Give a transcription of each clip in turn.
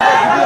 ভাই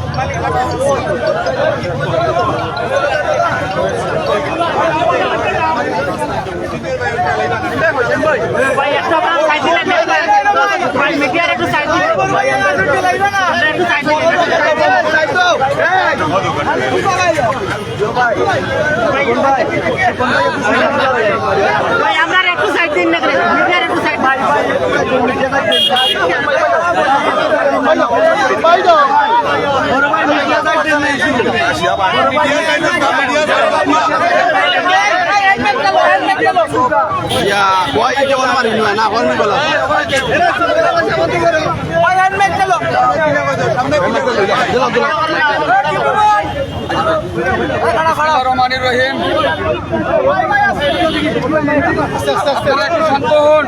ভাই আমরা একটু সাইড দিন না ভাই ভাই Ya, why you want to marry na kon bola. রহমানির রহিম আপনারা শান্ত হন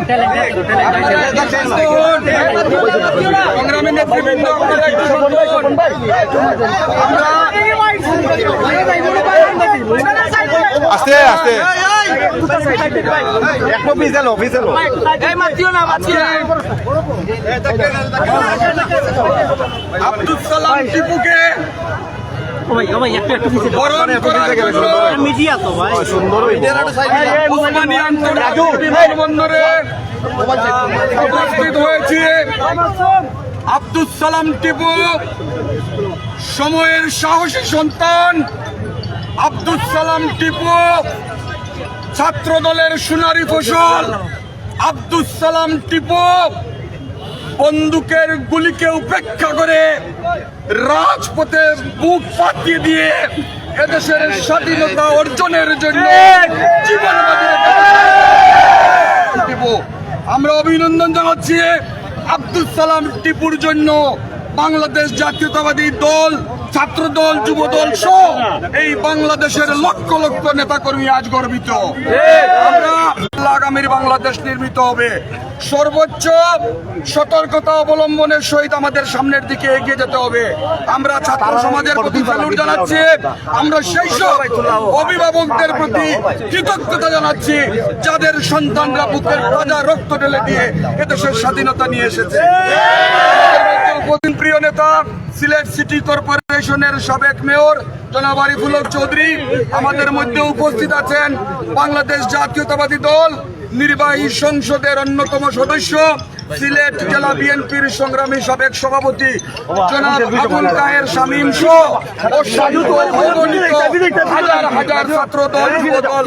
সংগ্রামী নেতৃবৃন্দ আপনারা একটু শান্ত হন আমরা আস্তে আস্তে। একটু পিছালো পিছালো আব্দুল সালাম টিপুকে মিডিয়া তো ভাই। সুন্দর উসমানী উপস্থিত হয়েছে আব্দুল সালাম টিপু সময়ের সাহসী সন্তান আব্দুল সালাম টিপু ছাত্র দলের সোনালী ফসল আব্দুল সালাম টিপু বন্দুকের গুলিকে উপেক্ষা করে রাজপথে বুক পাতিয়ে দিয়ে এদেশের স্বাধীনতা অর্জনের জন্য জীবন আমরা অভিনন্দন জানাচ্ছি আব্দুল সালাম টিপুর জন্য বাংলাদেশ জাতীয়তাবাদী দল ছাত্র দল যুব দল সহ এই বাংলাদেশের লক্ষ লক্ষ নেতাকর্মী আজ গর্বিত। আমরা আগামীর বাংলাদেশ নির্মিত হবে। সর্বোচ্চ সতর্কতা অবলম্বনের সহিত আমাদের সামনের দিকে এগিয়ে যেতে হবে। আমরা ছাত্র সমাজের প্রতি স্যালুট জানাচ্ছি আমরা সেই সব অভিভাবকদের প্রতি কৃতজ্ঞতা জানাচ্ছি যাদের সন্তানরা বুকের তাজা রক্ত ঢেলে দিয়ে এদেশের স্বাধীনতা নিয়ে এসেছে। উপদিন প্রিয় নেতা, সিলেট সিটি কর্পোরেশনের সাবেক মেয়র জনাব আরিফুল চৌধুরী আমাদের মধ্যে উপস্থিত আছেন। বাংলাদেশ জাতীয়তাবাদী দল, নির্বাহী সংসদের অন্যতম সদস্য। সিলেট জেলা বিএনপির সংগ্রামী সাবেক সভাপতি জনাব আবুল কায়ের শামীম সহ হাজার হাজার ছাত্র দল দল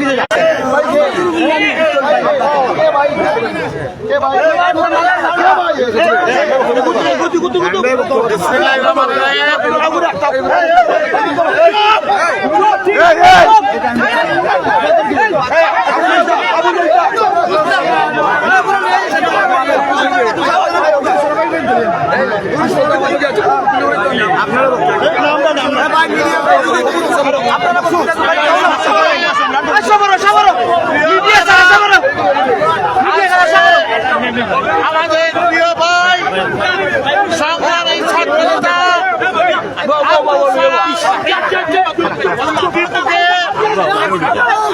আমাদের প্রিয় ভাই সংগ্রামী ছাত্র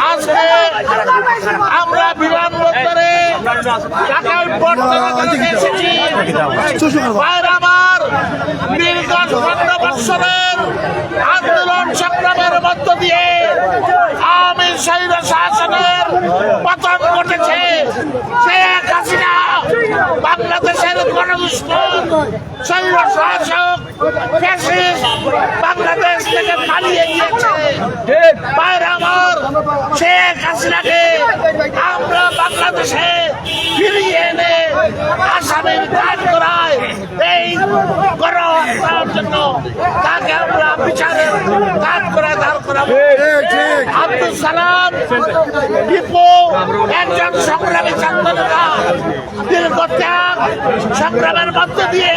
আজকে আমরা বিমানবন্দরে ঢাকায় পর্যটন এসেছি দীর্ঘ পনেরো বৎসরের আন্দোলন সংগ্রামের মধ্য দিয়ে আওয়ামী শহীদ শাসনের পতন ঘটেছে। শেখ হাসিনা বাংলাদেশের গণদুশ্মন শহীদ শাসক বাংলাদেশ থেকে পালিয়ে গিয়েছে। বাইরে আমার শেখ হাসিনাকে আমরা বাংলাদেশে ফিরিয়ে এনে আসামের কাজ জন্য তাকে আমরা বিচারের কাজ করে দাঁড় করাবো আব্দুল সালাম টিপু একজন সংগ্রামী ছাত্র নেতা দীর্ঘ ত্যাগ সংগ্রামের মধ্য দিয়ে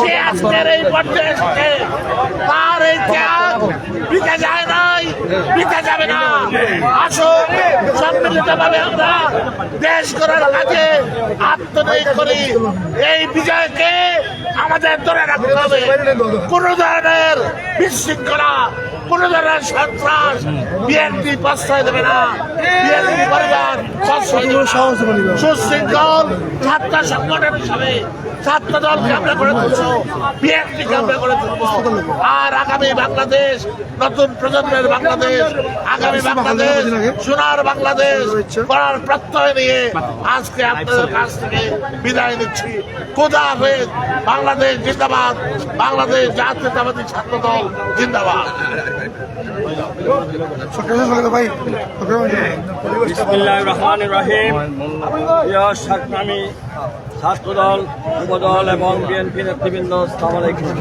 সে আজকের এই পর্যায়ে এসেছে। তার এই ত্যাগ যায় নাই বিতে যাবে না। আসুন সম্মিলিত ভাবে আমরা। দেশ করার কাজে আত্মনয় করি। এই বিজয়কে আমাদের ধরে রাখতে হবে। কোন ধরনের বিশৃঙ্খলা কোন ধরনের সন্ত্রাস বিএনপি প্রশ্রয় দেবে না। বিএনপি পরিবার। সুশৃঙ্খল ছাত্র সংগঠন হিসাবে ছাত্র দলকে আমরা করে তুলছো বিএনপিকে আমরা করে আর আগামী বাংলাদেশ, নতুন প্রজন্মের বাংলাদেশ, আগামী বাংলাদেশ, সোনার বাংলাদেশ করার প্রত্যয় নিয়ে আজকে আপনাদের কাছ থেকে বিদায় নিচ্ছি। খোদা হাফেজ। বাংলাদেশ জিন্দাবাদ। বাংলাদেশ জাতীয়তাবাদী ছাত্র দল জিন্দাবাদ বিসমিল্লাহ রহমান ছাত্রদল যুবদল এবং বিএনপি নেতৃবৃন্দ সালাম আলাইকুম।